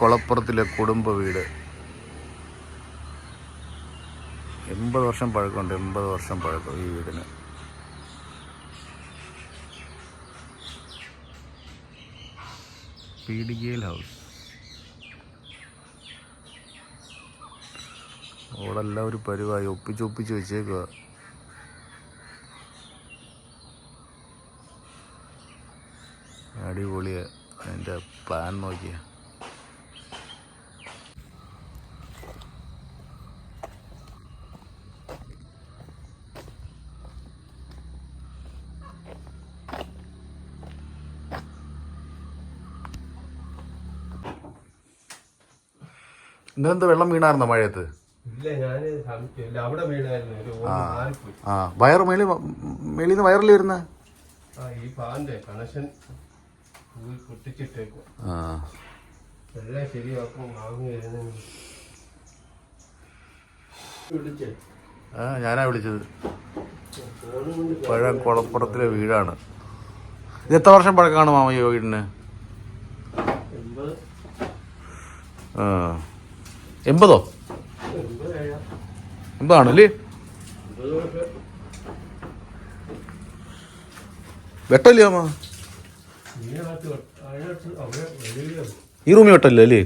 കൊളപ്പുറത്തിലെ കുടുംബ വീട്. എൺപത് വർഷം പഴക്കമുണ്ട് എൺപത് വർഷം പഴക്കം ഈ വീടിന്. പീഡികയിൽ ഹൗസ്. അവിടെ എല്ലാം ഒരു പരിവായി ഒപ്പിച്ച് ഒപ്പിച്ച് വെച്ചേക്കുക അടിപൊളിയ. അതിന്റെ പ്ലാൻ നോക്കിയ. ഇന്നെന്ത് വെള്ളം വീണായിരുന്നോ മഴയത്ത്? ആ വയർ മേളി മേളിൽ നിന്ന് വയറിൽ വരുന്ന? ആ ഞാനാ വിളിച്ചത്. പഴം കുളപ്പുറത്തിലെ വീടാണ്. ഇത് എത്ര വർഷം പഴക്കമാണ് മാമ ഈ വീടിന് ആ. എൺപതോ? എൺപതാണല്ലേ? വെട്ടല്ലേ അമ്മ ഈ റൂമിൽ വെട്ടല്ലേ അല്ലേ?